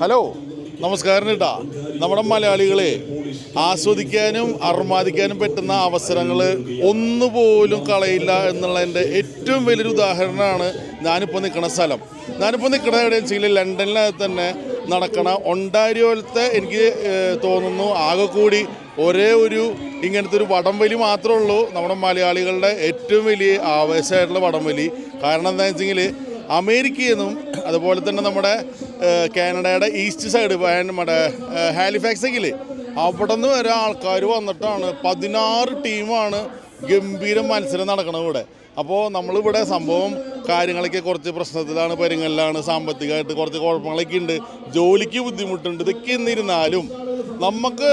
Hello നമസ്കാരം കേട്ടാ നമ്മുടെ മലയാളികളെ ആസ്വദിക്കാനും അർമാദിക്കാനും പറ്റുന്ന അവസരങ്ങൾ ഒന്നുപോലും കളയില്ല എന്നുള്ളതിന്റെ ഏറ്റവും വലിയൊരു ഉദാഹരണമാണ് ഞാനിപ്പോൾ നിൽക്കുന്ന സ്ഥലം. ഞാനിപ്പോൾ നിൽക്കുന്ന എവിടെയെന്ന് വെച്ചാൽ ലണ്ടനിലകത്ത് തന്നെ നടക്കണ ഒണ്ടാരിയോലത്തെ എനിക്ക് തോന്നുന്നു ആകെ കൂടി ഒരേ ഒരു ഇങ്ങനത്തെ ഒരു വടംവലി മാത്രമേ ഉള്ളൂ നമ്മുടെ മലയാളികളുടെ ഏറ്റവും വലിയ ആവേശമായിട്ടുള്ള വടംവലി. കാരണം എന്താണെന്ന് വെച്ചെങ്കിൽ അമേരിക്കയിൽ നിന്നും അതുപോലെ തന്നെ നമ്മുടെ കാനഡയുടെ ഈസ്റ്റ് സൈഡ് നമ്മുടെ ഏഹ്, ഹാലിഫാക്സെങ്കിൽ അവിടെ നിന്ന് വരെ ആൾക്കാർ വന്നിട്ടാണ്. പതിനാറ് ടീമാണ് ഗംഭീര മത്സരം നടക്കുന്നത് ഇവിടെ. അപ്പോൾ നമ്മളിവിടെ സംഭവം കാര്യങ്ങളൊക്കെ കുറച്ച് പ്രശ്നത്തിലാണ് പരിങ്ങലിലാണ് സാമ്പത്തികമായിട്ട് കുറച്ച് കുഴപ്പങ്ങളൊക്കെ ഉണ്ട്. ജോലിക്ക് ബുദ്ധിമുട്ടുണ്ട്. ഇതൊക്കെ എന്നിരുന്നാലും നമുക്ക്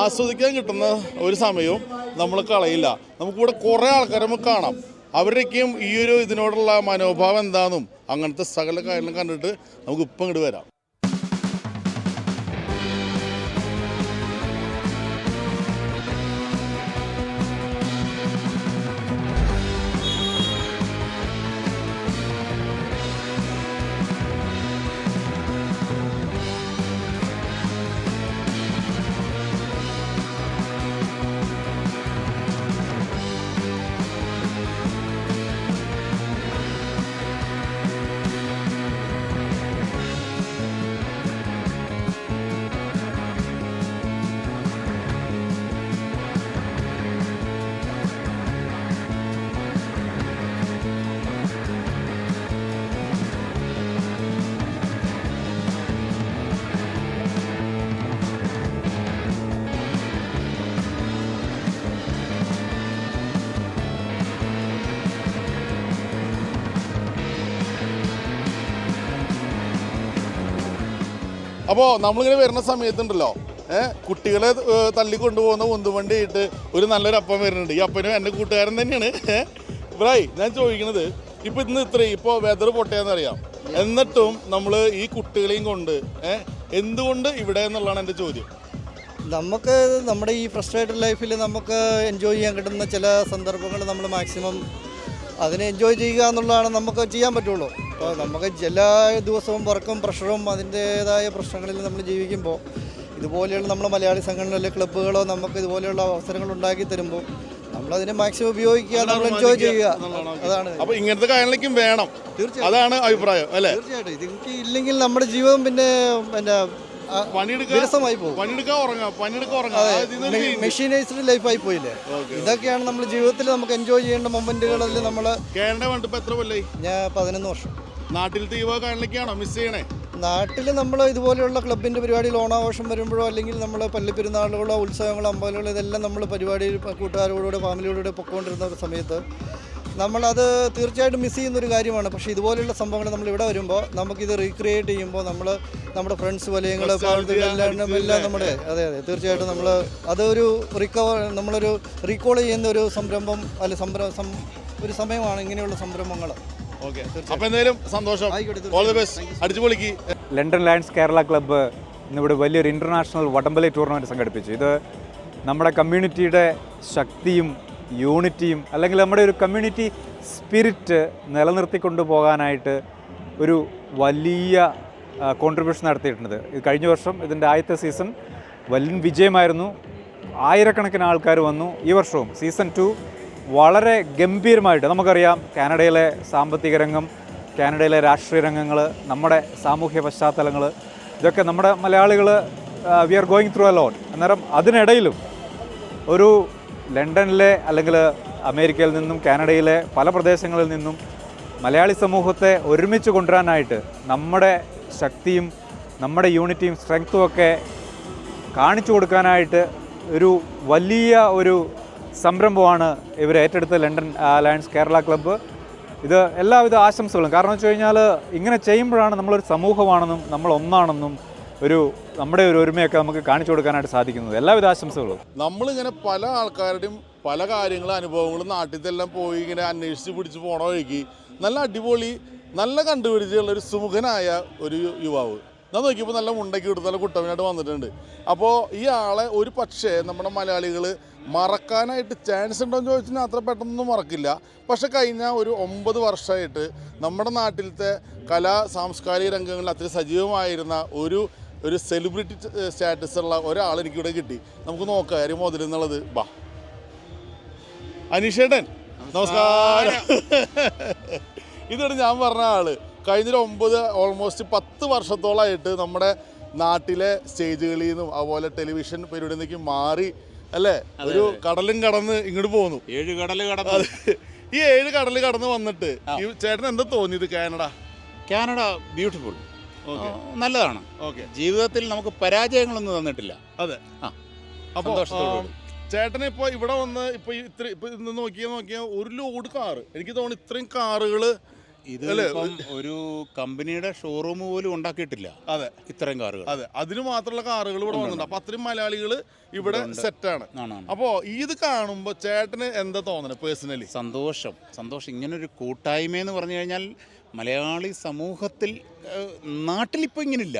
ആസ്വദിക്കാൻ കിട്ടുന്ന ഒരു സമയവും നമ്മൾ കളയില്ല. നമുക്കിവിടെ കുറേ ആൾക്കാരെ നമുക്ക് കാണാം. അവരുടെയൊക്കെയും ഈ ഒരു ഇതിനോടുള്ള മനോഭാവം എന്താണെന്നും അങ്ങനത്തെ സകല കാര്യങ്ങളും കണ്ടിട്ട് നമുക്ക് ഇപ്പം ഇങ്ങോട്ട് വരാം. അപ്പോൾ നമ്മളിങ്ങനെ വരുന്ന സമയത്തുണ്ടല്ലോ. ഏഹ് കുട്ടികളെ തള്ളിക്കൊണ്ടുപോകുന്ന ഇട്ട് ഒരു നല്ലൊരു അപ്പം വരുന്നുണ്ട്. ഈ അപ്പനും എന്റെ കൂട്ടുകാരൻ തന്നെയാണ്. ബ്രായ് ഞാൻ ചോദിക്കുന്നത് ഇപ്പം ഇന്ന് ഇത്രയും ഇപ്പോൾ വെതർ പൊട്ടയെന്നറിയാം. എന്നിട്ടും നമ്മൾ ഈ കുട്ടികളെയും കൊണ്ട് ഏഹ് എന്തുകൊണ്ട് ഇവിടെ എന്നുള്ളതാണ് എന്റെ ചോദ്യം. നമുക്ക് നമ്മുടെ ഈ ഫ്രസ്ട്രേറ്റഡ് ലൈഫിൽ നമുക്ക് എൻജോയ് ചെയ്യാൻ കിട്ടുന്ന ചില സന്ദർഭങ്ങൾ നമ്മൾ മാക്സിമം അതിനെ എൻജോയ് ചെയ്യുക എന്നുള്ളതാണ് നമുക്ക് ചെയ്യാൻ പറ്റുള്ളൂ. അപ്പോൾ നമുക്ക് എല്ലാ ദിവസവും വർക്കും പ്രഷറും അതിന്റേതായ പ്രശ്നങ്ങളിൽ നമ്മൾ ജീവിക്കുമ്പോൾ ഇതുപോലെയുള്ള നമ്മുടെ മലയാളി സംഘടനകളിലെ ക്ലബ്ബുകളോ നമുക്ക് ഇതുപോലെയുള്ള അവസരങ്ങൾ ഉണ്ടാക്കി തരുമ്പോൾ നമ്മളതിനെ മാക്സിമം ഉപയോഗിക്കുക നമ്മൾ എൻജോയ് ചെയ്യുക. അതാണ്. അപ്പോൾ ഇങ്ങനത്തെ കാര്യങ്ങളിലേക്കും വേണം. തീർച്ചയായും അതാണ് അഭിപ്രായം അല്ലേ? തീർച്ചയായിട്ടും. ഇതൊക്കെ ഇല്ലെങ്കിൽ നമ്മുടെ ജീവിതം പിന്നെ പിന്നെ വിരസമായി പോകും. മെഷീനൈസ്ഡ് ലൈഫായി പോയില്ലേ? ഇതൊക്കെയാണ് നമ്മൾ ജീവിതത്തിൽ നമുക്ക് എൻജോയ് ചെയ്യേണ്ട മൊമെന്റുകളിൽ നമ്മൾ ഞാൻ പതിനൊന്ന് വർഷം. നാട്ടിൽ തീവ കാര്യങ്ങളൊക്കെയാണോ മിസ് ചെയ്യണേ? നാട്ടിൽ നമ്മൾ ഇതുപോലെയുള്ള ക്ലബിന്റെ പരിപാടിയിൽ ഓണാഘോഷം വരുമ്പോഴോ അല്ലെങ്കിൽ നമ്മൾ പള്ളിപ്പെരുന്നാളുകളോ ഉത്സവങ്ങളോ അമ്പലങ്ങളോ ഇതെല്ലാം നമ്മൾ പരിപാടിയിൽ കൂട്ടുകാരോടുകൂടെ ഫാമിലിയോടുകൂടെ പൊക്കോണ്ടിരുന്ന സമയത്ത് നമ്മളത് തീർച്ചയായിട്ടും മിസ് ചെയ്യുന്നൊരു കാര്യമാണ്. പക്ഷേ ഇതുപോലെയുള്ള സംഭവങ്ങൾ നമ്മൾ ഇവിടെ വരുമ്പോൾ നമുക്കിത് റീക്രിയേറ്റ് ചെയ്യുമ്പോൾ നമ്മൾ നമ്മുടെ ഫ്രണ്ട്സ് വലയങ്ങൾ എല്ലാം എല്ലാം നമ്മുടെ അതെ അതെ. തീർച്ചയായിട്ടും നമ്മൾ അതൊരു റിക്കവർ നമ്മളൊരു റീകോൾ ചെയ്യുന്ന ഒരു സംരംഭം അല്ല സംരംഭം ഒരു സമയമാണ് ഇങ്ങനെയുള്ള സംരംഭങ്ങൾ. ഓക്കെ അപ്പോൾ എന്തായാലും സന്തോഷം. All the best London Lions Kerala club ഇന്നിവിടെ വലിയൊരു ഇന്റർനാഷണൽ വടംവലി ടൂർണമെന്റ് സംഘടിപ്പിച്ചു. ഇത് നമ്മുടെ കമ്മ്യൂണിറ്റിയുടെ ശക്തിയും യൂണിറ്റിയും അല്ലെങ്കിൽ നമ്മുടെ ഒരു കമ്മ്യൂണിറ്റി സ്പിരിറ്റ് നിലനിർത്തിക്കൊണ്ട് പോകാനായിട്ട് ഒരു വലിയ കോൺട്രിബ്യൂഷൻ നടത്തിയിട്ടുണ്ട്. ഇത് കഴിഞ്ഞ വർഷം ഇതിന്റെ ആദ്യത്തെ സീസൺ വലിയ വിജയമായിരുന്നു. ആയിരക്കണക്കിന് ആൾക്കാർ വന്നു. ഈ വർഷവും സീസൺ ടു വളരെ ഗംഭീരമായിട്ട് നമുക്കറിയാം കാനഡയിലെ സാമ്പത്തിക രംഗം കാനഡയിലെ രാഷ്ട്രീയ രംഗങ്ങൾ നമ്മുടെ സാമൂഹ്യ പശ്ചാത്തലങ്ങൾ ഇതൊക്കെ നമ്മുടെ മലയാളികൾ we are going through a lot അന്നേരം അതിനിടയിലും ഒരു ലണ്ടനിലെ അല്ലെങ്കിൽ അമേരിക്കയിൽ നിന്നും കാനഡയിലെ പല പ്രദേശങ്ങളിൽ നിന്നും മലയാളി സമൂഹത്തെ ഒരുമിച്ച് കൊണ്ടുവരാനായിട്ട് നമ്മുടെ ശക്തിയും നമ്മുടെ യൂണിറ്റിയും സ്ട്രെങ്ത്തും ഒക്കെ കാണിച്ചു കൊടുക്കാനായിട്ട് ഒരു വലിയ ഒരു സംരംഭമാണ് ഇവർ ഏറ്റെടുത്ത ലണ്ടൻ ലയൺസ് കേരള ക്ലബ്ബ്. ഇത് എല്ലാവിധ ആശംസകളും. കാരണം വെച്ച് കഴിഞ്ഞാൽ ഇങ്ങനെ ചെയ്യുമ്പോഴാണ് നമ്മളൊരു സമൂഹമാണെന്നും നമ്മൾ ഒന്നാണെന്നും ഒരു നമ്മുടെ ഒരു ഒരുമയൊക്കെ നമുക്ക് കാണിച്ചു കൊടുക്കാനായിട്ട് സാധിക്കുന്നത്. എല്ലാവിധ ആശംസകളും. നമ്മളിങ്ങനെ പല ആൾക്കാരുടെയും പല കാര്യങ്ങളും അനുഭവങ്ങളും നാട്ടിലെല്ലാം പോയി ഇങ്ങനെ അന്വേഷിച്ച് പിടിച്ച് പോണ വഴിക്ക് നല്ല അടിപൊളി നല്ല കണ്ടുപിടിച്ചുള്ള ഒരു സുമുഖനായ ഒരു യുവാവ്. ഞാൻ നോക്കിയപ്പോൾ നല്ല മുണ്ടയ്ക്ക് എടുത്ത് നല്ല വന്നിട്ടുണ്ട്. അപ്പോൾ ഈ ആളെ ഒരു പക്ഷേ നമ്മുടെ മലയാളികൾ മറക്കാനായിട്ട് ചാൻസ് ഉണ്ടോ എന്ന് ചോദിച്ചാൽ അത്ര പെട്ടെന്നൊന്നും മറക്കില്ല. പക്ഷെ കഴിഞ്ഞ ഒരു ഒമ്പത് വർഷമായിട്ട് നമ്മുടെ നാട്ടിലത്തെ കലാ സാംസ്കാരിക രംഗങ്ങളിൽ അത്ര സജീവമായിരുന്ന ഒരു ഒരു സെലിബ്രിറ്റി സ്റ്റാറ്റസ് ഉള്ള ഒരാൾ എനിക്കിവിടെ കിട്ടി. നമുക്ക് നോക്കാം കാര്യം മുതൽ എന്നുള്ളത്. ബാ. അനീഷേട്ടൻ നമസ്കാരം. ഇതാണ് ഞാൻ പറഞ്ഞ ആൾ കഴിഞ്ഞൊരു ഒമ്പത് ഓൾമോസ്റ്റ് പത്ത് വർഷത്തോളമായിട്ട് നമ്മുടെ നാട്ടിലെ സ്റ്റേജുകളിൽ നിന്നും അതുപോലെ ടെലിവിഷൻ പരിപാടിയിൽ നിന്നേക്ക് മാറി അല്ലേ? ഒരു കടലും കടന്ന് ഇങ്ങോട്ട് പോന്നു. ഏഴ് കടൽ കടന്ന്. ഈ ഏഴ് കടൽ കടന്ന് വന്നിട്ട് ഈ ചേട്ടൻ എന്താ തോന്നിയത് കാനഡ? Canada beautiful. നല്ലതാണ്. ഓക്കെ. ജീവിതത്തിൽ നമുക്ക് പരാജയങ്ങളൊന്നും തന്നിട്ടില്ല. അതെ. ആ, അപ്പൊ സന്തോഷത്തോടുകൂടി. ചേട്ടന് ഇപ്പൊ ഇവിടെ വന്ന് ഇപ്പൊ ഇത്ര ഇപ്പൊ ഇന്ന് നോക്കിയാൽ നോക്കിയാൽ ഒരു ലോഡ് കാറ് എനിക്ക് തോന്നുന്നു ഇത്രയും കാറുകൾ ഇത് ഒരു കമ്പനിയുടെ ഷോറൂം പോലും ഉണ്ടാക്കിയിട്ടില്ല. അതെ. ഇത്രയും കാറുകൾ. അതെ. അതിന് മാത്രമുള്ള കാറുകൾ ഇവിടെ വന്നിട്ടുണ്ട്. അപ്പൊ അത്രയും മലയാളികൾ ഇവിടെ സെറ്റാണ്. അപ്പോ ഇത് കാണുമ്പോൾ ചേട്ടന് എന്താ തോന്നുന്നത് പേഴ്സണലി സന്തോഷം. സന്തോഷം. ഇങ്ങനൊരു കൂട്ടായ്മ എന്ന് പറഞ്ഞു കഴിഞ്ഞാൽ മലയാളി സമൂഹത്തിൽ നാട്ടിലിപ്പോൾ ഇങ്ങനില്ല.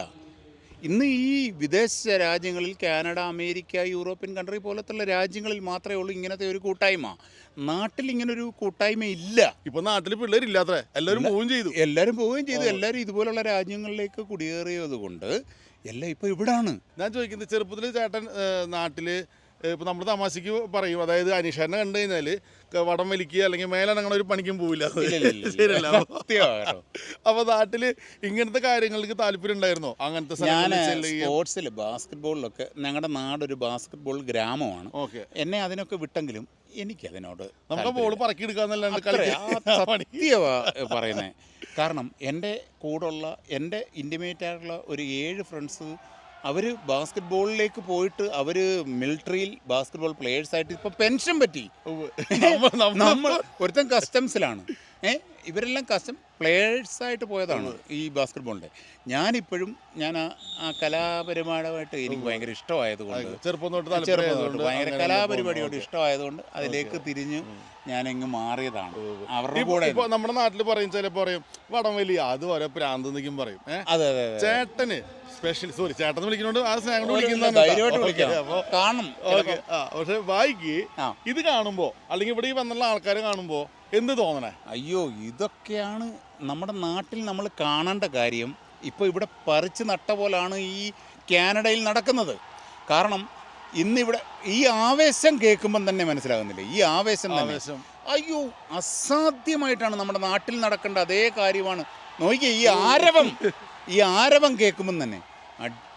ഇന്ന് ഈ വിദേശ രാജ്യങ്ങളിൽ കാനഡ അമേരിക്ക യൂറോപ്യൻ കൺട്രി പോലത്തുള്ള രാജ്യങ്ങളിൽ മാത്രമേ ഉള്ളൂ ഇങ്ങനത്തെ ഒരു കൂട്ടായ്മ. നാട്ടിൽ ഇങ്ങനൊരു കൂട്ടായ്മ ഇല്ല. ഇപ്പൊ നാട്ടിൽ പിള്ളേരില്ലാത്ത എല്ലാവരും പോവുകയും ചെയ്തു. എല്ലാവരും പോവുകയും ചെയ്തു. എല്ലാവരും ഇതുപോലുള്ള രാജ്യങ്ങളിലേക്ക് കുടിയേറിയത് കൊണ്ട് എല്ലാം ഇപ്പോൾ ഇവിടാണ്. ഞാൻ ചോദിക്കുന്നത് ചെറുപ്പത്തിൽ ചേട്ടൻ ഏഹ്, നാട്ടിൽ ഏഹ്, ഇപ്പൊ നമ്മൾ തമാശയ്ക്ക് പറയും. അതായത് അനീഷാനെ കണ്ടു കഴിഞ്ഞാൽ വടം വലിക്കുക അല്ലെങ്കിൽ മേലനങ്ങണ ഒരു പണിക്കും പോവില്ല. ശരിയല്ല. അപ്പൊ- നാട്ടിൽ ഇങ്ങനത്തെ കാര്യങ്ങൾക്ക് താല്പര്യം ഉണ്ടായിരുന്നോ? അങ്ങനത്തെ സ്പോർട്സിൽ ബാസ്കറ്റ് ഞങ്ങളുടെ നാടൊരു ബാസ്കറ്റ്ബോൾ ഗ്രാമമാണ്. ഓക്കെ. എന്നെ അതിനൊക്കെ വിട്ടെങ്കിലും എനിക്കതിനോട് നമുക്ക് ബോൾ പറക്കിയെടുക്കാന്നല്ലാണ്ട് കളിയാ പറയുന്നത് കാരണം എന്റെ കൂടുള്ള എന്റെ ഇന്റിമേറ്റ് ആയിട്ടുള്ള ഒരു ഏഴ് ഫ്രണ്ട്സ് അവർ ബാസ്കറ്റ് ബോളിലേക്ക് പോയിട്ട് അവർ മിലിറ്ററിയിൽ ബാസ്കറ്റ് ബോൾ പ്ലേയേഴ്സായിട്ട് ഇപ്പം പെൻഷൻ പറ്റി. നമ്മ- നമ്മ- നമ്മൾ ഒരുത്തൻ കസ്റ്റംസിലാണ്. ഏ ഇവരെല്ലാം കസ്റ്റം പ്ലേയേഴ്സായിട്ട് പോയതാണ് ഈ ബാസ്കറ്റ് ബോളിന്റെ ഞാനിപ്പോഴും ഞാൻ ആ കലാപരിപാടമായിട്ട് കലാപരിപാടിയായിട്ട് എനിക്ക് ഭയങ്കര ഇഷ്ടമായതുകൊണ്ട് ചെറുപ്പം തൊട്ട് ഭയങ്കര കലാപരിപാടിയോട്. ഇഷ്ടമായതുകൊണ്ട് അതിലേക്ക് തിരിഞ്ഞ് ഞാനെങ്ങ് മാറിയതാണ്. അവരുടെ കൂടെ ഇപ്പോൾ നമ്മുടെ നാട്ടിൽ പറയും ചിലപ്പോൾ പറയും വടം വലിയ അത് വരെ പ്രാന്ത് പറയും. അതെ അതെ. ചേട്ടന് സ്പെഷ്യൽ സോറി ചേട്ടൻ വിളിക്കുന്നോണ്ട്. ആ സ്നേഹം കൊണ്ട് ധൈര്യമായിട്ട് വിളിക്കുന്നതാണ് വിളിക്കാം. കേട്ടോ. കാണും. ഓക്കെ ആ പക്ഷെ വായിക്ക്. ഇത് കാണുമ്പോ അല്ലെങ്കിൽ ഇവിടെ ഈ വന്നുള്ള ആൾക്കാരെ കാണുമ്പോ എന്ത് തോന്നണേ? അയ്യോ ഇതൊക്കെയാണ് നമ്മുടെ നാട്ടിൽ നമ്മൾ കാണേണ്ട കാര്യം. ഇപ്പോൾ ഇവിടെ പറിച്ച് നട്ട പോലാണ് ഈ കാനഡയിൽ നടക്കുന്നത്. കാരണം ഇന്നിവിടെ ഈ ആവേശം കേൾക്കുമ്പം തന്നെ മനസ്സിലാകുന്നില്ലേ? ഈ ആവേശം തന്നെ. അയ്യോ അസാധ്യമായിട്ടാണ് നമ്മുടെ നാട്ടിൽ നടക്കേണ്ട അതേ കാര്യമാണ്. നോക്കിയേ ഈ ആരവം. ഈ ആരവം കേൾക്കുമ്പം തന്നെ.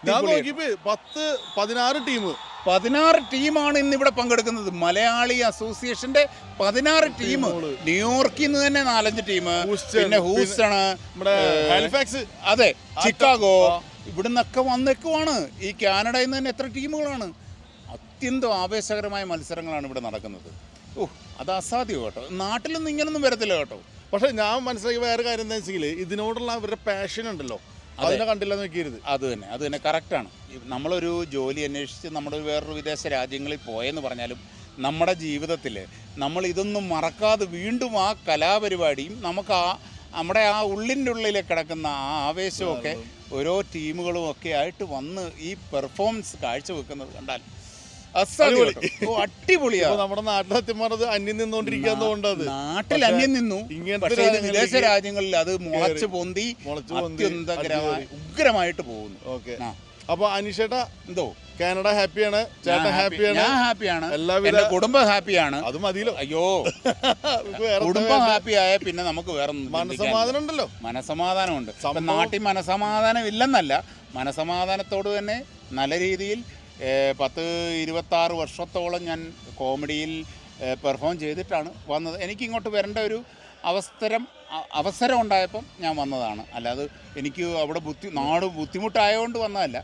ഞാൻ നോക്കിയപ്പോ പത്ത് പതിനാറ് ടീം. പതിനാറ് ടീമാണ് ഇന്ന് ഇവിടെ പങ്കെടുക്കുന്നത്. മലയാളി അസോസിയേഷന്റെ പതിനാറ് ടീം. ന്യൂയോർക്കിൽ നിന്ന് തന്നെ നാലഞ്ച് ടീം. പിന്നെ ഹൂസ്റ്റൺ നമ്മുടെ ഹാലിഫാക്സ്. അതെ ചിക്കാഗോ. ഇവിടുന്നൊക്കെ വന്നേക്കുവാണ്. ഈ കാനഡയിൽ നിന്ന് തന്നെ എത്ര ടീമുകളാണ്? അത്യന്തം ആവേശകരമായ മത്സരങ്ങളാണ് ഇവിടെ നടക്കുന്നത്. ഓ അത് അസാധ്യം കേട്ടോ. നാട്ടിലൊന്നും ഇങ്ങനൊന്നും വരത്തില്ല കേട്ടോ. പക്ഷെ ഞാൻ മനസ്സിലാക്കിയ വേറെ കാര്യം എന്താ വെച്ചെങ്കിൽ ഇതിനോടുള്ള അവരുടെ പാഷൻ ഉണ്ടല്ലോ. അതിനെ കണ്ടില്ല നോക്കിയിരുത് അത് തന്നെ അത് തന്നെ. കറക്റ്റാണ് നമ്മളൊരു ജോലി അന്വേഷിച്ച് നമ്മുടെ വേറൊരു വിദേശ രാജ്യങ്ങളിൽ പോയെന്ന് പറഞ്ഞാലും നമ്മുടെ ജീവിതത്തിൽ നമ്മൾ ഇതൊന്നും മറക്കാതെ വീണ്ടും ആ കലാപരിപാടിയും നമുക്ക് ആ നമ്മുടെ ആ ഉള്ളിന്റെ ഉള്ളിൽ കിടക്കുന്ന ആ ആവേശമൊക്കെ ഓരോ ടീമുകളും ഒക്കെ ആയിട്ട് വന്ന് ഈ പെർഫോമൻസ് കാഴ്ചവെക്കുന്നത് കണ്ടാൽ അടിപൊളിയാ. നമ്മുടെ നാട്ടിൽ സത്യം പറഞ്ഞത് അന്യം നിന്നോണ്ടിരിക്കാന്നുകൊണ്ടത് നാട്ടിൽ അന്യം നിന്നു. ഇങ്ങനത്തെ വിദേശ രാജ്യങ്ങളിൽ അത് മുളച്ച് പൊന്തി അത്യന്തകരമായി ഉഗ്രമായിട്ട് പോകുന്നു. ഓക്കെ. അപ്പൊ അനീഷേട്ടാ എന്തോ? കാനഡ ഹാപ്പിയാണ്? ചേട്ടൻ ഹാപ്പിയാണ്? ഞാൻ ഹാപ്പിയാണ്. എല്ലാവിധ- കുടുംബം ഹാപ്പിയാണ്. അത് മതിയല്ലോ. അയ്യോ. കുടുംബം ഹാപ്പി ആയ പിന്നെ നമുക്ക് വേറെ മനസമാധാനം മനസ്സമാധാനം ഉണ്ടല്ലോ മനസമാധാനം ഉണ്ട് നാട്ടിൽ മനസമാധാനം ഇല്ലെന്നല്ല. മനസമാധാനത്തോട് തന്നെ നല്ല രീതിയിൽ പത്ത് ഇരുപത്താറ് വർഷത്തോളം ഞാൻ കോമഡിയിൽ പെർഫോം ചെയ്തിട്ടാണ് വന്നത്. എനിക്കിങ്ങോട്ട് വരേണ്ട ഒരു അവസരം അവസരം ഉണ്ടായപ്പം ഞാൻ വന്നതാണ്. അല്ലാതെ എനിക്ക് അവിടെ ബുദ്ധി നാട് ബുദ്ധിമുട്ടായതുകൊണ്ട് വന്നതല്ല.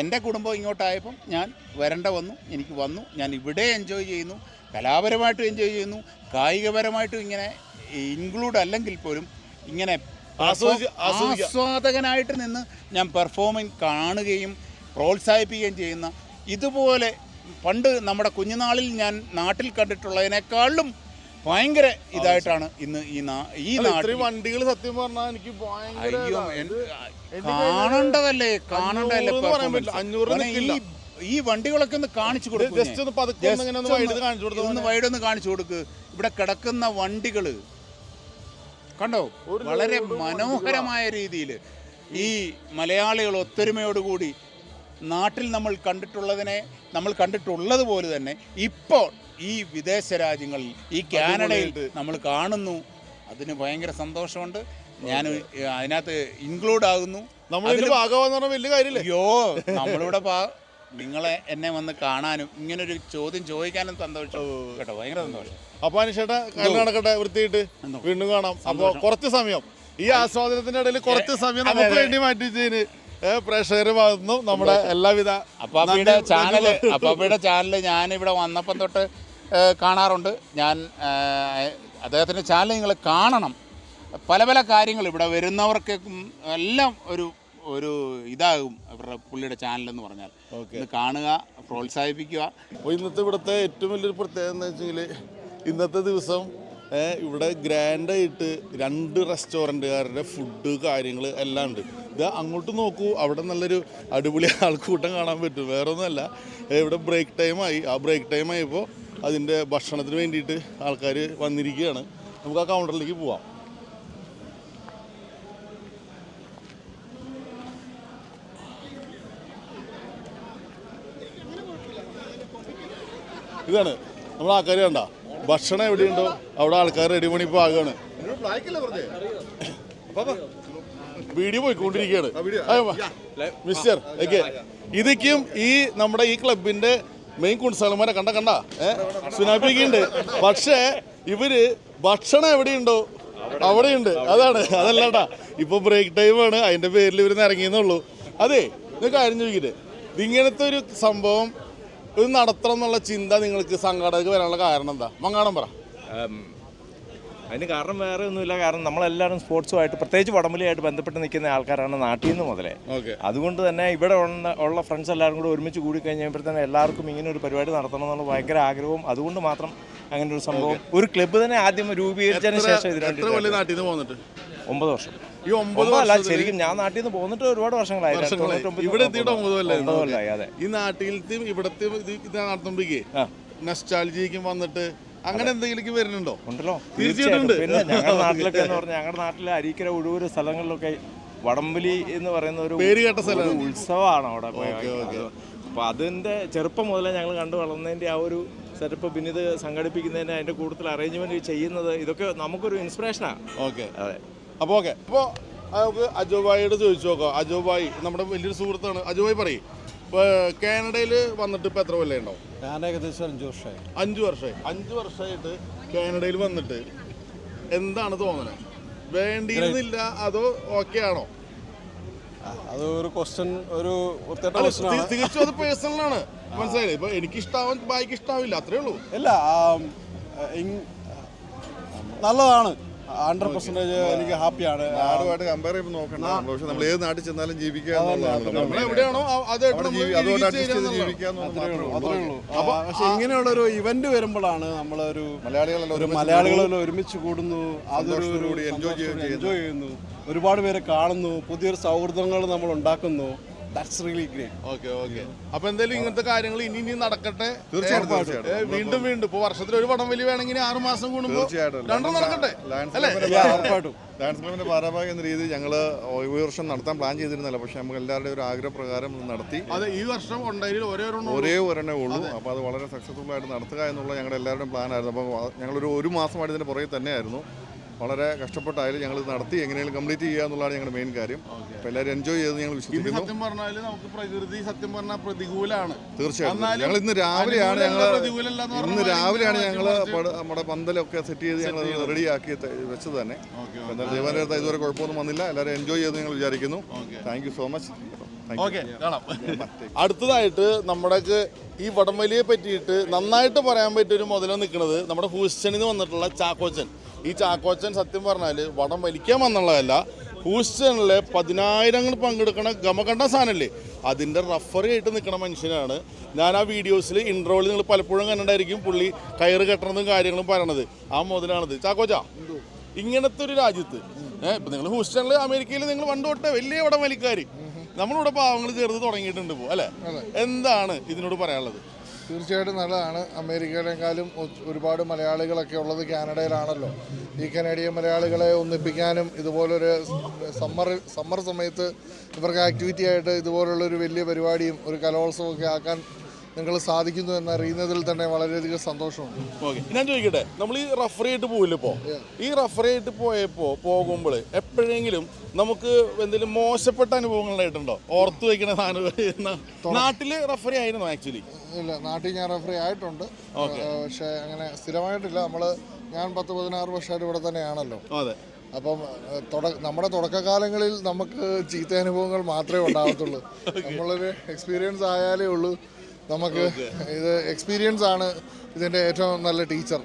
എന്റെ കുടുംബം ഇങ്ങോട്ടായപ്പം ഞാൻ വരേണ്ട വന്നു എനിക്ക് വന്നു. ഞാൻ ഇവിടെ എൻജോയ് ചെയ്യുന്നു കലാപരമായിട്ടും എൻജോയ് ചെയ്യുന്നു കായികപരമായിട്ടും ഇങ്ങനെ ഇൻക്ലൂഡ് അല്ലെങ്കിൽ പോലും ഇങ്ങനെ. ആസ്വാദകനായിട്ട് നിന്ന് ഞാൻ പെർഫോമിങ് കാണുകയും പ്രോത്സാഹിപ്പിക്കുകയും ചെയ്യുന്ന ഇതുപോലെ പണ്ട് നമ്മുടെ കുഞ്ഞുനാളിൽ ഞാൻ നാട്ടിൽ കണ്ടിട്ടുള്ളതിനേക്കാളും ഭയങ്കര ഇതായിട്ടാണ് ഇന്ന് ഈ ഈ നാട്ടിൽ. വണ്ടികൾ സത്യം പറഞ്ഞാൽ എനിക്ക് അയ്യോ. കാണണ്ടതല്ലേ? കാണണ്ടല്ലേ അഞ്ഞൂറ് ഈ ഈ വണ്ടികളൊക്കെ ഒന്ന് കാണിച്ചു കൊടുക്കും ജസ്റ്റ് ഒന്ന് വൈഡ് ഒന്ന് കാണിച്ചു കൊടുക്ക്. ഇവിടെ കിടക്കുന്ന വണ്ടികൾ കണ്ടോ? വളരെ മനോഹരമായ രീതിയിൽ ഈ മലയാളികൾ ഒത്തൊരുമയോടുകൂടി നാട്ടിൽ നമ്മൾ കണ്ടിട്ടുള്ളതിനെ നമ്മൾ കണ്ടിട്ടുള്ളത് പോലെ തന്നെ ഇപ്പോൾ ഈ വിദേശ രാജ്യങ്ങളിൽ ഈ കാനഡയിൽ നമ്മൾ കാണുന്നു. അതിന് ഭയങ്കര സന്തോഷമുണ്ട്. ഞാൻ അതിനകത്ത് ഇൻക്ലൂഡ് ആകുന്നു. ഭാഗമാന്ന് പറഞ്ഞാൽ വലിയ കാര്യമില്ലേ? അയ്യോ നമ്മളിവിടെ നിങ്ങളെ എന്നെ വന്ന് കാണാനും ഇങ്ങനൊരു ചോദ്യം ചോദിക്കാനും സന്തോഷം. കേട്ടോ ഭയങ്കര സന്തോഷം. അപ്പൊ അനുഷേട്ടാ നടക്കട്ടെ വൃത്തിയിട്ട്. വീണ്ടും കാണാം. അപ്പൊ കുറച്ച് സമയം. ഈ ആസ്വാദനത്തിന്റെ ഇടയിൽ കുറച്ച് സമയം നമുക്ക് വേണ്ടി മാറ്റിച്ചതിന് ഭാഗത്തുനിന്നും നമ്മുടെ എല്ലാവിധ അപ്പാപ്പയുടെ ചാനൽ. അപ്പാപ്പയുടെ ചാനൽ ഞാൻ ഇവിടെ വന്നപ്പം തൊട്ട് കാണാറുണ്ട്. ഞാൻ അദ്ദേഹത്തിന്റെ അദ്ദേഹത്തിന്റെ ചാനൽ നിങ്ങൾ കാണണം. പല പല കാര്യങ്ങൾ ഇവിടെ വരുന്നവർക്കും എല്ലാം ഒരു ഒരു ഇതാകും അവരുടെ പുള്ളിയുടെ ചാനൽ എന്ന് പറഞ്ഞാൽ. ഓക്കെ. ഇത് കാണുക പ്രോത്സാഹിപ്പിക്കുക. അപ്പോൾ ഇന്നത്തെ ഇവിടുത്തെ ഏറ്റവും വലിയൊരു പ്രത്യേകത എന്ന് വെച്ചെങ്കിൽ ഇന്നത്തെ ദിവസം ഇവിടെ ഗ്രാൻഡായിട്ട് രണ്ട് റെസ്റ്റോറന്റുകാരുടെ ഫുഡ് കാര്യങ്ങൾ എല്ലാം ഉണ്ട്. ഇത് അങ്ങോട്ട് നോക്കൂ. അവിടെ നല്ലൊരു അടിപൊളി ആൾക്കൂട്ടം കാണാൻ പറ്റും. വേറെ ഒന്നുമല്ല ഇവിടെ ബ്രേക്ക് ടൈമായി ആ ബ്രേക്ക് ടൈം ആയപ്പോൾ അതിന്റെ ഭക്ഷണത്തിന് വേണ്ടിയിട്ട് ആൾക്കാർ വന്നിരിക്കുകയാണ്. നമുക്ക് ആ കൗണ്ടറിലേക്ക് പോവാം. ഇതാണ്. നമ്മൾ ആൾക്കാർ കണ്ട. ഭക്ഷണം എവിടെയുണ്ടോ? അവിടെ ആൾക്കാർ റെഡിമണി ഇപ്പോൾ ആകാണ്. വീഡിയോ പോയിക്കൊണ്ടിരിക്കുകയാണ്. Mister okay. ഇതൊക്കെയും ഈ നമ്മുടെ ഈ ക്ലബിന്റെ മെയിൻ കുൺസാലന്മാരെ കണ്ട കണ്ട. ഏഹ് സുനാപ്പിയൊക്കെ ഉണ്ട് പക്ഷേ ഇവർ ഭക്ഷണം എവിടെയുണ്ടോ? അവിടെയുണ്ട്. അതാണ്. അതല്ലാട്ടാ. ഇപ്പൊ ബ്രേക്ക് ടൈം ആണ്. അതിന്റെ പേരിൽ ഇവർ ഇറങ്ങിയെന്നുള്ളൂ അതെ നിങ്ങൾക്ക് കാര്യം ചോദിക്കട്ടെ. ഇങ്ങനത്തെ ഒരു സംഭവം ഇത് നടത്തണം എന്നുള്ള ചിന്ത നിങ്ങൾക്ക് സംഘാടകർക്ക് വരാനുള്ള കാരണം എന്താ? മങ്ങാടം പറ. അതിന് കാരണം വേറെ ഒന്നുമില്ല. കാരണം നമ്മളെല്ലാവരും സ്പോർട്സുമായിട്ട് പ്രത്യേകിച്ച് വടംവലിയായിട്ട് ബന്ധപ്പെട്ട് നിൽക്കുന്ന ആൾക്കാരാണ് നാട്ടിൽ നിന്ന് മുതലേ. അതുകൊണ്ട് തന്നെ ഇവിടെ ഉള്ള ഫ്രണ്ട്സ് എല്ലാവരും കൂടെ ഒരുമിച്ച് കൂടി കഴിഞ്ഞപ്പോഴത്തേനും എല്ലാവർക്കും ഇങ്ങനെ ഒരു പരിപാടി നടത്തണം എന്നുള്ള ഭയങ്കര ആഗ്രഹവും അതുകൊണ്ട് മാത്രം അങ്ങനെ ഒരു സംഭവം. ഒരു ക്ലബ്ബ് തന്നെ ആദ്യം രൂപീകരിച്ചതിന് ശേഷം ഇതിനു എത്ര കൊല്ലം നാട്ടിൽ നിന്ന് പോന്നിട്ട്? ഒമ്പത് വർഷം. ഈ ഒമ്പത് ഒമ്പതല്ല ശരിക്കും ഞാൻ നാട്ടിൽ നിന്ന് പോന്നിട്ട് ഒരുപാട് വർഷങ്ങളായി. ഇവിടെ എത്തിയിട്ട് ഒമ്പത് അതെ. ഈ ഇവിടത്തെയും ഇത് നടത്തുമ്പോഴേക്ക്. നസ്റ്റാൾജിക്കും വന്നിട്ട് അങ്ങനെ എന്തെങ്കിലും വരുന്നുണ്ടോ? ഉണ്ടല്ലോ. തീർച്ചയായിട്ടും. പിന്നെ ഞങ്ങളുടെ നാട്ടിലൊക്കെ എന്ന് പറഞ്ഞാൽ ഞങ്ങളുടെ നാട്ടിലെ അരീക്കര ഒഴുവൂര് സ്ഥലങ്ങളിലൊക്കെ വടംവലി എന്ന് പറയുന്ന ഒരു പേര് കേട്ട സ്ഥലം ഉത്സവമാണ് അവിടെ അപ്പൊ അതിന്റെ ചെറുപ്പം മുതലേ ഞങ്ങൾ കണ്ടു വളർന്നതിന്റെ ആ ഒരു സെറ്റപ്പ് പിന്നെ ഇത് സംഘടിപ്പിക്കുന്നതിന് അതിന്റെ കൂടുതൽ അറേഞ്ച്മെന്റ് ചെയ്യുന്നത് ഇതൊക്കെ നമുക്കൊരു ഇൻസ്പിറേഷനാണ് ഓക്കെ. അതെ. അപ്പോൾ ഓക്കെ. അപ്പോൾ നമുക്ക് അജോബായിയോട് ചോദിച്ചു നോക്കാം. അജോബായി നമ്മുടെ വലിയൊരു സുഹൃത്താണ്. അജോബായി പറയും. ഇപ്പോൾ കാനഡയിൽ വന്നിട്ട് ഇപ്പോൾ എത്ര കൊല്ലം ഉണ്ടാവും? ഞാൻ ഏകദേശം അഞ്ച് വർഷമായി. അഞ്ച് വർഷമായി. അഞ്ച് വർഷമായിട്ട് കാനഡയിൽ വന്നിട്ട് എന്താണ് തോന്നുന്നത് വേണ്ടിയിരുന്നില്ല അതോ ഓക്കെ ആണോ? അത് ഒരു ക്വസ്റ്റ്യൻ ഒരു തികച്ചും അത് പേഴ്സണൽ ആണ്. മനസ്സിലായില്ലേ? ഇപ്പൊ എനിക്ക് ഇഷ്ടാവാൻ ബായിക്ക് ഇഷ്ടാവില്ല അത്രേ ഉള്ളൂ. അല്ല നല്ലതാണ്. ഹൺഡ്രഡ് പെർസെന്റേജ് എനിക്ക് ഹാപ്പിയാണ് നാടുമായിട്ട് കമ്പയർ ചെയ്യുമ്പോൾ നോക്കണ്ട നമ്മൾ പക്ഷെ നമ്മൾ ഏത് നാട്ടിൽ ചെന്നാലും ജീവിക്കുക എന്നുള്ളതാണ് നമ്മൾ എവിടെയാണോ അതുകൊണ്ട് അഡ്ജസ്റ്റ് ചെയ്ത്. ജീവിക്കുക പക്ഷെ ഇങ്ങനെയുള്ള ഒരു ഇവന്റ് വരുമ്പോഴാണ് നമ്മളൊരു മലയാളികളെല്ലാം മലയാളികളെല്ലാം ഒരുമിച്ച് കൂടുന്നു. അതൊരു സന്തോഷത്തോടുകൂടി എൻജോയ് ചെയ്യുന്നു. ഒരുപാട് പേരെ കാണുന്നു. പുതിയൊരു സൗഹൃദങ്ങൾ നമ്മൾ ഉണ്ടാക്കുന്നു. That's really great okay okay അപ്പൊ എന്തായാലും ഇങ്ങനത്തെ കാര്യങ്ങൾ ഇനി ഇനി നടക്കട്ടെ. തീർച്ചയായിട്ടും, വീണ്ടും വീണ്ടും. ഇപ്പൊ വർഷത്തിൽ ഒരു പടം വലിയ വേണമെങ്കിൽ ആറ് മാസം കൂടുമ്പോൾ തീർച്ചയായിട്ടും. രണ്ടും നടക്കട്ടെ ഡാൻസ് ഭാരവാഹി എന്ന രീതിയിൽ ഞങ്ങൾ ഈ വർഷം നടത്താൻ പ്ലാൻ ചെയ്തിരുന്നല്ലോ പക്ഷെ നമുക്ക് എല്ലാവരുടെയും ഒരു ആഗ്രഹപ്രകാരം നടത്തി. അതെ ഈ വർഷം ഉണ്ടായി ഒരേ ഒരെണ്ണം ഒരേ ഒരെണ്ണേ ഉള്ളൂ. അപ്പോൾ അത് വളരെ സക്സസ്ഫുൾ ആയിട്ട് നടത്തുക എന്നുള്ള ഞങ്ങളുടെ എല്ലാവരുടെയും പ്ലാൻ ആയിരുന്നു. അപ്പോൾ ഞങ്ങളൊരു ഒരു മാസമായിട്ട് ഇതിന്റെ പുറകെ തന്നെയായിരുന്നു. വളരെ കഷ്ടപ്പെട്ടായാലും ഞങ്ങൾ ഇത് നടത്തി എങ്ങനെയും കംപ്ലീറ്റ് ചെയ്യുക എന്നുള്ളതാണ് ഞങ്ങളുടെ മെയിൻ കാര്യം. അപ്പോൾ എല്ലാവരും എൻജോയ് ചെയ്ത് ഞങ്ങൾ വിശ്വസിക്കുന്നു. സത്യം പറഞ്ഞാൽ നമുക്ക് പ്രകൃതി സത്യം പറഞ്ഞാൽ പ്രതികൂലമാണ് തീർച്ചയായും ഞങ്ങൾ ഇന്ന് രാവിലെയാണ് ഞങ്ങൾ ഇന്ന് രാവിലെയാണ് ഞങ്ങൾ നമ്മുടെ പന്തലൊക്കെ സെറ്റ് ചെയ്ത് ഞങ്ങൾ റെഡി ആക്കി വെച്ചത് തന്നെ. എന്നാൽ ദേവാലയത്ത് ഇതുവരെ കുഴപ്പമൊന്നും വന്നില്ല. എല്ലാവരും എൻജോയ് ചെയ്ത് ഞങ്ങൾ വിചാരിക്കുന്നു. Thank you so much okay കാണാം. അടുത്തതായിട്ട് നമ്മുടെ ഈ വടംവലിയെ പറ്റിയിട്ട് നന്നായിട്ട് പറയാൻ പറ്റിയ ഒരു മുതല നിൽക്കുന്നത് നമ്മുടെ ഹൂസ്റ്റണിൽ നിന്ന് വന്നിട്ടുള്ള ചാക്കോച്ചൻ. ഈ ചാക്കോച്ചൻ സത്യം പറഞ്ഞാൽ വടം വലിക്കാൻ വന്നുള്ളതല്ല ഹൂസ്റ്റണിലെ പതിനായിരങ്ങൾ പങ്കെടുക്കണ ഗമകണ്ട സാധനമല്ലേ അതിന്റെ റഫറി ആയിട്ട് നിൽക്കുന്ന മനുഷ്യനാണ്. ഞാൻ ആ വീഡിയോസിൽ ഇൻട്രോയിൽ നിങ്ങൾ പലപ്പോഴും കണ്ടിട്ടായിരിക്കും പുള്ളി കയറ് കെട്ടണതും കാര്യങ്ങളും പറയണത്. ആ മുതലാണത്. ചാക്കോച്ച ഇങ്ങനത്തെ ഒരു രാജ്യത്ത് ഏഹ് ഇപ്പം നിങ്ങൾ ഹൂസ്റ്റണിൽ അമേരിക്കയിൽ നിങ്ങൾ പണ്ട് തൊട്ടേ വലിയ വടം വലിക്കാർ നമ്മളിവിടെ പാവങ്ങൾ ചേർന്ന് തുടങ്ങിയിട്ടുണ്ട് ഇപ്പോൾ അല്ലേ? എന്താണ് ഇതിനോട് പറയാനുള്ളത്? തീർച്ചയായിട്ടും നല്ലതാണ്. അമേരിക്കയിലേക്കാളും ഒരുപാട് മലയാളികളൊക്കെ ഉള്ളത് കാനഡയിലാണല്ലോ. ഈ കനേഡിയൻ മലയാളികളെ ഒന്നിപ്പിക്കാനും ഇതുപോലൊരു സമ്മർ സമ്മർ സമയത്ത് ഇവർക്ക് ആക്ടിവിറ്റി ആയിട്ട് ഇതുപോലുള്ളൊരു വലിയ പരിപാടിയും ഒരു കലോത്സവമൊക്കെ ആക്കാൻ നിങ്ങൾ സാധിക്കുന്നു എന്നറിയുന്നതിൽ തന്നെ വളരെയധികം സന്തോഷമുണ്ട്. ഓക്കെ. ഞാൻ ചോദിക്കട്ടെ നമ്മൾ ഈ റഫറി ആയിട്ട് പോയില്ല ഇപ്പോൾ ഈ റഫറി ആയിട്ട് പോയപ്പോൾ പോകുമ്പോൾ എപ്പോഴെങ്കിലും നമുക്ക് എന്തെങ്കിലും മോശപ്പെട്ട അനുഭവങ്ങൾ ഓർത്തു വയ്ക്കണ സാധനം നാട്ടിൽ റഫറി ആയിരുന്നു ആക്ച്വലി ഇല്ല നാട്ടിൽ ഞാൻ റെഫറി ആയിട്ടുണ്ട്. പക്ഷെ പക്ഷേ അങ്ങനെ സ്ഥിരമായിട്ടില്ല. നമ്മൾ ഞാൻ പത്ത് പതിനാറ് വർഷമായിട്ട് ഇവിടെ തന്നെയാണല്ലോ. അതെ. അപ്പം നമ്മുടെ തുടക്കകാലങ്ങളിൽ നമുക്ക് ചീത്ത അനുഭവങ്ങൾ മാത്രമേ ഉണ്ടാകത്തുള്ളൂ നമ്മളൊരു എക്സ്പീരിയൻസ് ആയാലേ ഉള്ളൂ. നമുക്ക് ഇത് എക്സ്പീരിയൻസ് ആണ്. ഇതിന്റെ ഏറ്റവും നല്ല ടീച്ചർ.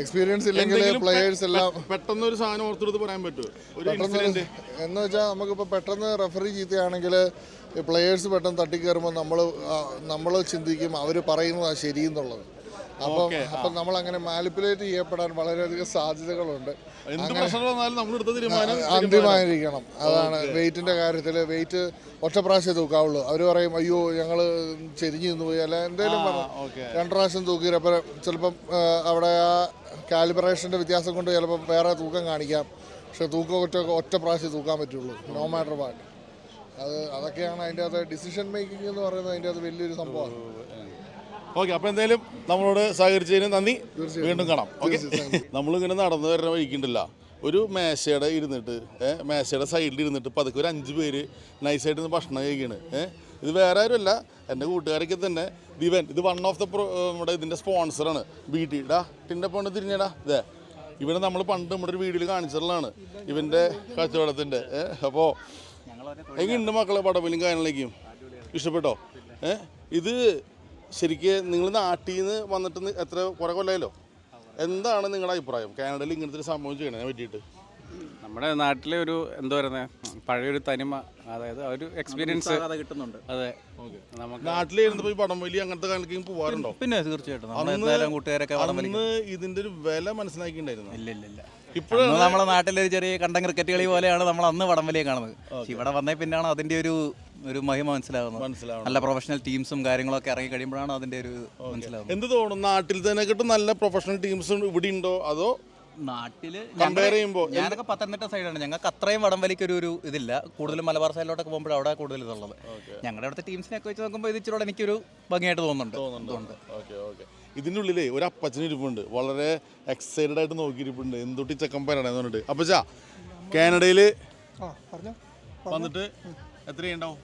എക്സ്പീരിയൻസ് ഇല്ലെങ്കിൽ പ്ലേയേഴ്സ് എല്ലാം പെട്ടെന്ന് ഒരു സാധനം ഓർത്തെടുത്ത് പറയാൻ പറ്റുമോ? പെട്ടെന്ന് എന്ന് വെച്ചാൽ നമുക്കിപ്പോൾ പെട്ടെന്ന് റെഫറി ചെയ്യുകയാണെങ്കിൽ പ്ലേയേഴ്സ് പെട്ടെന്ന് തട്ടിക്കയറുമ്പോൾ നമ്മൾ നമ്മൾ ചിന്തിക്കും അവർ പറയുന്നതാണ് ശരിയെന്നുള്ളത്. അപ്പം അപ്പം നമ്മൾ അങ്ങനെ മാനിപ്പുലേറ്റ് ചെയ്യപ്പെടാൻ വളരെയധികം സാധ്യതകളുണ്ട്. അന്തിമായിരിക്കണം. അതാണ് വെയിറ്റിന്റെ കാര്യത്തിൽ വെയിറ്റ് ഒറ്റ പ്രാവശ്യം തൂക്കാവുള്ളൂ. അവർ പറയും അയ്യോ ഞങ്ങൾ ചെരിഞ്ഞു നിന്ന് പോയി അല്ല എന്തെങ്കിലും പറഞ്ഞു രണ്ട് പ്രാവശ്യം തൂക്കിയപ്പോൾ ചിലപ്പം അവിടെ ആ കാലിബ്രേഷന്റെ വ്യത്യാസം കൊണ്ട് ചിലപ്പം വേറെ തൂക്കം കാണിക്കാം. പക്ഷെ തൂക്കം ഒറ്റ ഒറ്റ പ്രാവശ്യം തൂക്കാൻ പറ്റുള്ളൂ. നോ മാറ്റർ വാട്ട് അത് അതൊക്കെയാണ് അതിന്റെ അകത്ത് ഡിസിഷൻ മേക്കിംഗ് എന്ന് പറയുന്നത് അതിന്റെ അകത്ത് വലിയൊരു സംഭവമാണ്. ഓക്കെ അപ്പോൾ എന്തായാലും നമ്മളോട് സഹകരിച്ചതിന് നന്ദി. വീണ്ടും കാണാം. ഓക്കെ? നമ്മളിങ്ങനെ നടന്നു വരുന്ന വഴിക്കുണ്ടല്ല. ഒരു മേശയുടെ ഇരുന്നിട്ട് ഏഹ് മേശയുടെ സൈഡിൽ ഇരുന്നിട്ട് പതുക്കെ ഒരു അഞ്ച് പേര് നൈസായിട്ട് ഭക്ഷണം കഴിക്കുകയാണ് ഏഹ് ഇത് വേറെ ആരുമല്ല. എന്റെ കൂട്ടുകാരൊക്കെ തന്നെ. ദിവൻ ഇത് വൺ ഓഫ് ദ നമ്മുടെ ഇതിന്റെ സ്പോൺസറാണ് ബി ടി ഡാ ടിന്റെ പോണ് തിരിഞ്ഞടാ. ഇതേ ഇവിടെ നമ്മൾ പണ്ട് നമ്മുടെ ഒരു വീഡിയോയിൽ കാണിച്ചിട്ടുള്ളതാണ്. ഇവന്റെ കച്ചവടത്തിന്റെ ഏഹ് അപ്പോൾ എങ്ങനെയുണ്ട് മക്കളെ പടവിലും കാര്യങ്ങളിലേക്കും? ഇഷ്ടപ്പെട്ടോ? ഏഹ് ഇത് ശരിക്ക് നിങ്ങൾ നാട്ടിൽ നിന്ന് വന്നിട്ട് എത്ര കുറെ കൊല്ലമല്ലോ എന്താണ് നിങ്ങളുടെ അഭിപ്രായം? കാനഡയിൽ ഇങ്ങനത്തെ ഒരു സംഭവം ചെയ്യണതിനെ പറ്റിയിട്ട്. നമ്മുടെ നാട്ടിലെ ഒരു എന്താ പറയുന്നത് പഴയൊരു തനിമ അതായത് ആ ഒരു എക്സ്പീരിയൻസ് കിട്ടുന്നുണ്ട്. അതെ. നമുക്ക് നാട്ടിൽ ഇരുന്നപ്പോൾ ഈ പടം വലിയ അങ്ങനത്തെ കാലത്തേക്ക് പോവാറുണ്ടോ? പിന്നെ തീർച്ചയായിട്ടും. നമ്മൾ എന്തായാലും കൂട്ടുകാരൊക്കെ വടം വലിക്കും. അന്ന് ഇതിന്റെ ഒരു വില മനസ്സിലാക്കിണ്ടായിരുന്നു ഇല്ല ഇല്ല ഇല്ല. ഇപ്പോഴും അന്ന് നാട്ടിലെ ഒരു ചെറിയ കണ്ടം ക്രിക്കറ്റ് കളി പോലെയാണ് നമ്മൾ അന്ന് വടംവലിയെ കാണുന്നത്. പക്ഷെ ഇവിടെ വന്നേ പിന്നാണ് അതിന്റെ ഒരു ഒരു മഹിമ മനസ്സിലാവുന്നത്. മനസ്സിലാവണം നല്ല പ്രൊഫഷണൽ ടീംസും കാര്യങ്ങളൊക്കെ ഇറങ്ങി കഴിയുമ്പോഴാണ് അതിന്റെ ഒരു മനസ്സിലാവുന്നത്. എന്ത് തോന്നുന്നു? നാട്ടിൽ തന്നെ കിട്ടും നല്ല പ്രൊഫഷണൽ ടീംസ് ഇവിടെ ഉണ്ടോ? അതോ നാട്ടിൽ കമ്പയർ ചെയ്യുമ്പോൾ ഞാനൊക്കെ പത്തനംതിട്ട സൈഡാണ് ഞങ്ങൾക്ക് അത്രയും വടം വലിക്കൊരു ഒരു ഇതില്ല. കൂടുതലും മലബാർ സൈഡിലോട്ടൊക്കെ പോകുമ്പോൾ അവിടെ കൂടുതൽ ഇതുള്ളത്. ഞങ്ങളുടെ അവിടുത്തെ ടീംസിനൊക്കെ വെച്ച് നോക്കുമ്പോൾ ഇത് ഇച്ചിരി എനിക്കൊരു ഭംഗിയായിട്ട് തോന്നുന്നുണ്ട്. തോന്നുന്നുണ്ട്. Okay okay. ഇതിന്റെ ഉള്ളിലേ ഒരു അപ്പച്ചൻ ഇരിപ്പുണ്ട്. വളരെ എക്സൈറ്റഡ് ആയിട്ട് നോക്കിയിരിപ്പുണ്ട്. എന്തൊട്ടി ചെക്കൻ പറയണെന്ന് പറഞ്ഞിട്ട്. അപ്പച്ചാ കാനഡയിൽ ആ പറഞ്ഞോ. വന്നിട്ട് എത്രയുണ്ടാവും?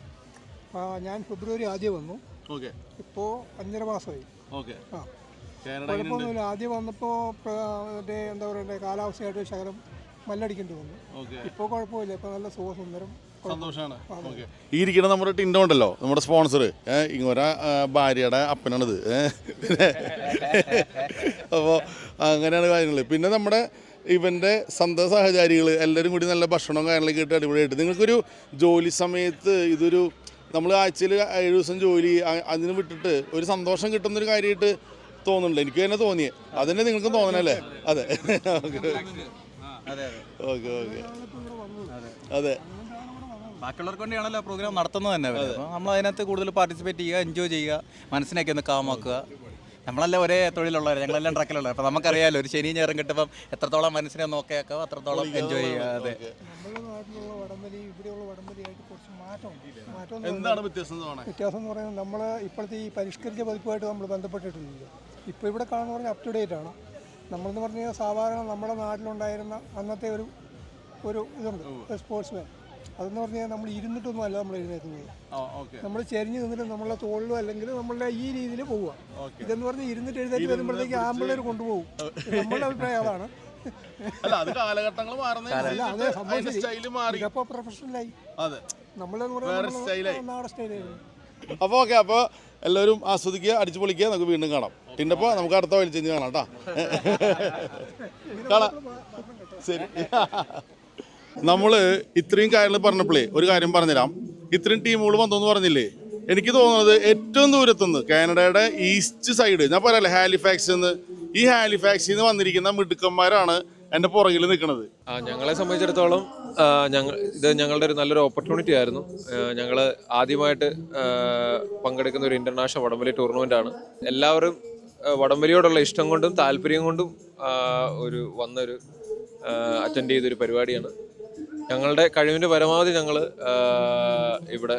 ഞാൻ ഫെബ്രുവരി ആദ്യം വന്നു. ഓക്കെ. ഇപ്പോൾ അഞ്ചര മാസമായി. ഓക്കെ. ആ. കുഴപ്പമൊന്നുമില്ല ആദ്യം വന്നപ്പോൾ മറ്റേ എന്താ പറയണ്ടേ കാലാവസ്ഥയായിട്ട് ശകലം മല്ലടിക്കേണ്ടി വന്നു. ഇപ്പോൾ കുഴപ്പമില്ല. ഇപ്പോൾ നല്ല സുഖസുന്ദരം സന്തോഷമാണ് ഓക്കെ. ഈ ഇരിക്കുന്ന നമ്മുടെ ടിൻഡോ ഉണ്ടല്ലോ നമ്മുടെ സ്പോൺസർ ഇങ്ങോര ഭാര്യയുടെ അപ്പനാണിത്. അപ്പോൾ അങ്ങനെയാണ് കാര്യങ്ങൾ പിന്നെ നമ്മുടെ ഇവന്റെ സന്ത സഹചാരികൾ എല്ലാവരും കൂടി നല്ല ഭക്ഷണവും കാര്യങ്ങളൊക്കെ ഇട്ട് അടിപൊളിയായിട്ട്. നിങ്ങൾക്കൊരു ജോലി സമയത്ത് ഇതൊരു നമ്മൾ ആഴ്ചയിൽ ഏഴ് ദിവസം ജോലി അതിന് വിട്ടിട്ട് ഒരു സന്തോഷം കിട്ടുന്നൊരു കാര്യമായിട്ട് തോന്നുന്നുണ്ട്. എനിക്ക് തന്നെ തോന്നിയേ. അതന്നെ നിങ്ങൾക്കും തോന്നണല്ലേ? അതെ. Okay okay. ഓക്കെ അതെ. ബാക്കിയുള്ളവർക്ക് വേണ്ടിയാണല്ലോ പ്രോഗ്രാം നടത്തുന്നത് തന്നെ നമ്മൾ അതിനകത്ത് കൂടുതൽ പാർട്ടിസിപ്പേറ്റ് ചെയ്യുക എൻജോയ് ചെയ്യുക മനസ്സിനൊക്കെ ഒന്ന് കാമാക്കുക നമ്മളെല്ലാം ഒരേ തൊഴിലുള്ളവർ ഞങ്ങളെല്ലാം ട്രക്കിലുള്ളവർ അപ്പോൾ നമുക്കറിയാലോ ഒരു ശനി ഞായറും കിട്ടുമ്പം എത്രത്തോളം മനസ്സിനെ നോക്കിയാക്കുക അത്രത്തോളം എൻജോയ് ചെയ്യുക അതെ. നമ്മുടെ നാട്ടിലുള്ള വടംവലി ഇവിടെയുള്ള വടംവലിയായിട്ട് കുറച്ച് മാറ്റമുണ്ട് മാറ്റം എന്ന് എന്താണ് വ്യത്യാസം എന്ന് വ്യത്യാസം എന്ന് പറയുന്നത് നമ്മൾ ഇപ്പോഴത്തെ ഈ പരിഷ്കരിച്ച പതിപ്പുമായിട്ട് നമ്മൾ ബന്ധപ്പെട്ടിട്ടുണ്ട് ഇപ്പോൾ ഇവിടെ കാണുന്ന പറഞ്ഞാൽ അപ് ടു ഡേറ്റ് ആണ്. നമ്മളെന്ന് പറഞ്ഞു കഴിഞ്ഞാൽ സാധാരണ നമ്മുടെ നാട്ടിലുണ്ടായിരുന്ന അന്നത്തെ ഒരു ഒരു ഇതുണ്ട് സ്പോർട്സ് സ്പോർട്സ്മാൻ അതെന്ന് പറഞ്ഞാൽ നമ്മൾ ഇരുന്നിട്ടൊന്നും അല്ല നമ്മൾ എഴുന്നേക്കുന്നത് ഓക്കെ. നമ്മൾ ചെരിഞ്ഞ് നിന്നിട്ട് നമ്മളെ തോളിലോ അല്ലെങ്കിൽ നമ്മളുടെ ഈ രീതിയിൽ പോവുക. ഇതെന്ന് പറഞ്ഞാൽ ഇരുന്നിട്ട് എഴുന്നേറ്റ് വരുമ്പോഴത്തേക്ക് ആമ്പിള്ളേർ കൊണ്ടുപോകും. നമ്മളുടെ അഭിപ്രായം അതാണ്. അല്ല അത് കാലഘട്ടങ്ങൾ മാറുന്ന. സ്റ്റൈൽ മാറി. പ്രൊഫഷണലായി അതെ. നമ്മളെന്ന് സ്റ്റൈലായി. നാടൻ സ്റ്റൈലായിരുന്നു. അപ്പോൾ ഓക്കെ അപ്പോൾ എല്ലാവരും ആസ്വദിക്കുക അടിച്ചു പൊളിക്കുക നമുക്ക് വീണ്ടും കാണാം. പിന്നപ്പോൾ നമുക്ക് അടുത്ത വലി ചേഞ്ച് കാണാം കേട്ടോ. കാണാം. ശരി. നമ്മൾ ഇത്രയും കാര്യങ്ങൾ പറഞ്ഞപ്പോഴേ ഒരു കാര്യം പറഞ്ഞുതരാം. ഇത്രയും ടീമുകൾ വന്നെന്ന് പറഞ്ഞില്ലേ? എനിക്ക് തോന്നുന്നത് ഏറ്റവും ദൂരത്തുനിന്ന് കാനഡയുടെ ഈസ്റ്റ് സൈഡ് ഞാൻ പറയാല്ലേ ഹാലിഫാക്സ് എന്ന്. ഈ ഹാലിഫാക്സിൽ നിന്ന് വന്നിരിക്കുന്ന മിടുക്കന്മാരാണ് എന്റെ പുറകിൽ നിൽക്കുന്നത്. ആ ഞങ്ങളെ സംബന്ധിച്ചിടത്തോളം ഞങ്ങൾ ഇത് ഞങ്ങളുടെ ഒരു നല്ലൊരു ഓപ്പർച്യൂണിറ്റി ആയിരുന്നു. ഞങ്ങൾ ആദ്യമായിട്ട് പങ്കെടുക്കുന്ന ഒരു ഇന്റർനാഷണൽ വടംവലി ടൂർണമെന്റ് ആണ്. എല്ലാവരും വടംവലിയോടുള്ള ഇഷ്ടം കൊണ്ടും താല്പര്യം കൊണ്ടും ഒരു വന്നൊരു അറ്റൻഡ് ചെയ്തൊരു പരിപാടിയാണ്. ഞങ്ങളുടെ കഴിവിന്റെ പരമാവധി ഞങ്ങൾ ഇവിടെ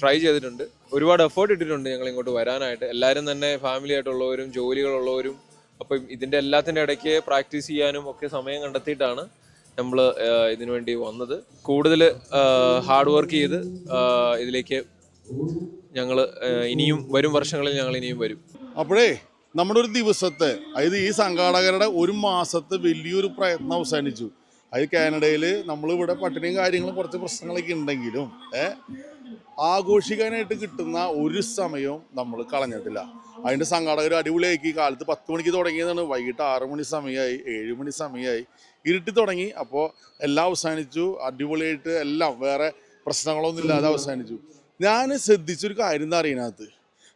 ട്രൈ ചെയ്തിട്ടുണ്ട്. ഒരുപാട് എഫേർട്ട് ഇട്ടിട്ടുണ്ട് ഞങ്ങൾ ഇങ്ങോട്ട് വരാനായിട്ട്. എല്ലാവരും തന്നെ ഫാമിലി ആയിട്ടുള്ളവരും ജോലികളുള്ളവരും അപ്പം ഇതിന്റെ എല്ലാത്തിന്റെ ഇടയ്ക്ക് പ്രാക്ടീസ് ചെയ്യാനും ഒക്കെ സമയം കണ്ടെത്തിയിട്ടാണ് നമ്മൾ ഇതിനു വേണ്ടി വന്നത്. കൂടുതൽ ഹാർഡ് വർക്ക് ചെയ്ത് ഇതിലേക്ക് ഞങ്ങൾ ഇനിയും വരും വർഷങ്ങളിൽ ഞങ്ങൾ ഇനിയും വരും. അപ്പോഴേ നമ്മുടെ ഒരു ദിവസത്തെ അതായത് ഈ സംഘാടകരുടെ ഒരു മാസത്തെ വലിയൊരു പ്രയത്നം അവസാനിച്ചു. അത് കാനഡയിൽ നമ്മളിവിടെ പട്ടിണിയും കാര്യങ്ങളും കുറച്ച് പ്രശ്നങ്ങളൊക്കെ ഉണ്ടെങ്കിലും ആഘോഷിക്കാനായിട്ട് കിട്ടുന്ന ഒരു സമയവും നമ്മൾ കളഞ്ഞിട്ടില്ല. അതിന്റെ സംഘാടകർ അടിപൊളിയാക്കി. കാലത്ത് പത്ത് മണിക്ക് തുടങ്ങിയതാണ്. വൈകിട്ട് ആറ് മണി സമയമായി ഏഴ് മണി സമയമായി. ഇരുട്ടി തുടങ്ങി. അപ്പോൾ എല്ലാം അവസാനിച്ചു. അടിപൊളിയായിട്ട് എല്ലാം വേറെ പ്രശ്നങ്ങളൊന്നും ഇല്ലാതെ അവസാനിച്ചു. ഞാൻ ശ്രദ്ധിച്ചൊരു കാര്യം എന്താ അറിയുന്നത്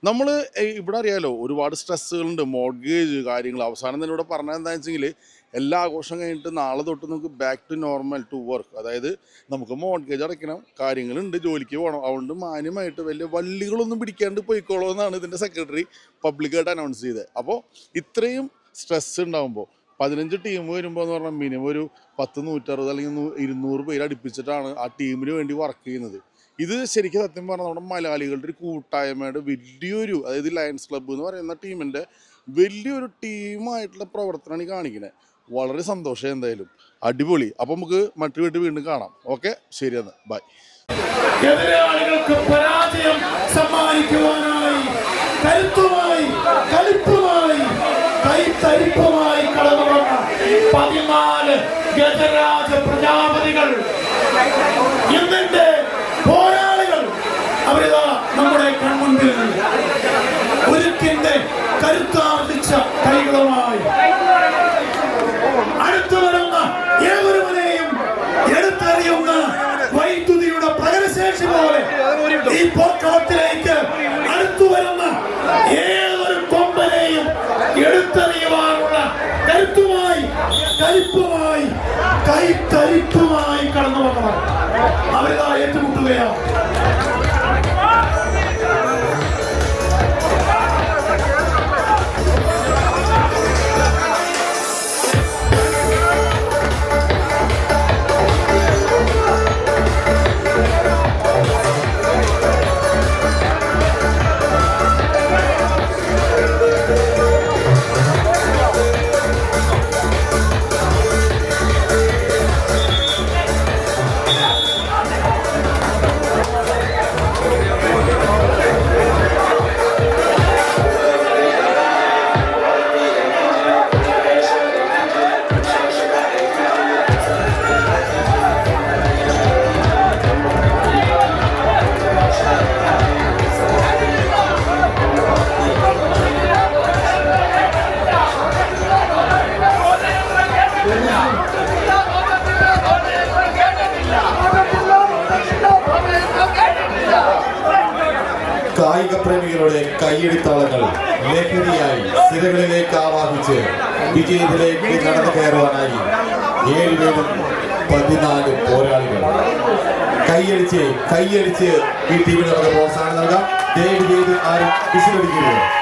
നമ്മൾ ഇവിടെ അറിയാലോ ഒരുപാട് സ്ട്രെസ്സുകളുണ്ട്. മോഡ്ഗേജ് കാര്യങ്ങൾ. അവസാനം തന്നെ ഇവിടെ പറഞ്ഞത് എന്താണെന്ന് വെച്ചെങ്കിൽ എല്ലാ ആഘോഷം കഴിഞ്ഞിട്ട് നാളെ തൊട്ട് നമുക്ക് back to normal to work അതായത് നമുക്ക് മോഡ്ഗേജ് അടയ്ക്കണം കാര്യങ്ങളുണ്ട് ജോലിക്ക് പോകണം അതുകൊണ്ട് മാന്യമായിട്ട് വലിയ വള്ളികളൊന്നും പിടിക്കാണ്ട് പോയിക്കോളൂ എന്നാണ് ഇതിന്റെ സെക്രട്ടറി പബ്ലിക്കായിട്ട് അനൗൺസ് ചെയ്തത്. അപ്പോൾ ഇത്രയും സ്ട്രെസ് ഉണ്ടാകുമ്പോൾ പതിനഞ്ച് ടീം വരുമ്പോൾ എന്ന് പറഞ്ഞാൽ മിനിമം ഒരു പത്ത് നൂറ്ററുപത് അല്ലെങ്കിൽ ഇരുന്നൂറ് പേര് അടുപ്പിച്ചിട്ടാണ് ആ ടീമിന് വേണ്ടി വർക്ക് ചെയ്യുന്നത്. ഇത് ശരിക്കും സത്യം പറഞ്ഞാൽ നമ്മുടെ മലയാളികളുടെ ഒരു കൂട്ടായ്മയുടെ വലിയൊരു അതായത് ലയൺസ് ക്ലബ്ബ് എന്ന് പറയുന്ന ടീമിന്റെ വലിയൊരു ടീമായിട്ടുള്ള പ്രവർത്തനമാണ് കാണിക്കുന്നത് വളരെ സന്തോഷം എന്തായാലും. അടിപൊളി. അപ്പം നമുക്ക് മറ്റു വീട്ടിൽ വീണ്ടും കാണാം. ഓക്കെ? ശരി എന്നാൽ ബൈ. പരാജയം ഗജരാജ പ്രജാപതികൾ. ഇന്നിന്റെ പോരാളികൾ അവരിതാ നമ്മുടെ കൺമുൻപിൽ ഒരുക്കിന്റെ കരുത്താർജിച്ച കൈകളുമായി അടുത്തു വരുന്ന ഏതൊരുവനെയും എടുത്തറിയുന്ന വൈദ്യുതിയുടെ പ്രകടശേഷി പോലെ ഈ പോർക്കളത്തിലേക്ക് അടുത്തു വരുന്ന ഏതൊരു കൊമ്പനെയും എടുത്തറിയുവാനുള്ള കരുത്തുമായി കരുപ്പുമായി കൈത്തരിപ്പുമായി കടന്നു വന്നവർ അവരിതാ ഏറ്റുമുട്ടുകയാണ്. പ്രേമികളുടെ കൈയെടുത്താളങ്ങൾ ലഹരിയായി സിരകളിലേക്ക് ആവാഹിച്ച് വിജയത്തിലേക്ക് നടന്നു കയറുവാനായി ഏഴുപേരും പതിനാല് പോരാളികൾ. കൈയടിച്ച് കൈയടിച്ച് ഈ ടീമിന് നമുക്ക് പ്രോത്സാഹനം നൽകാം. ദയവ് ചെയ്ത് ആരും വിസിലടിക്കരുത്.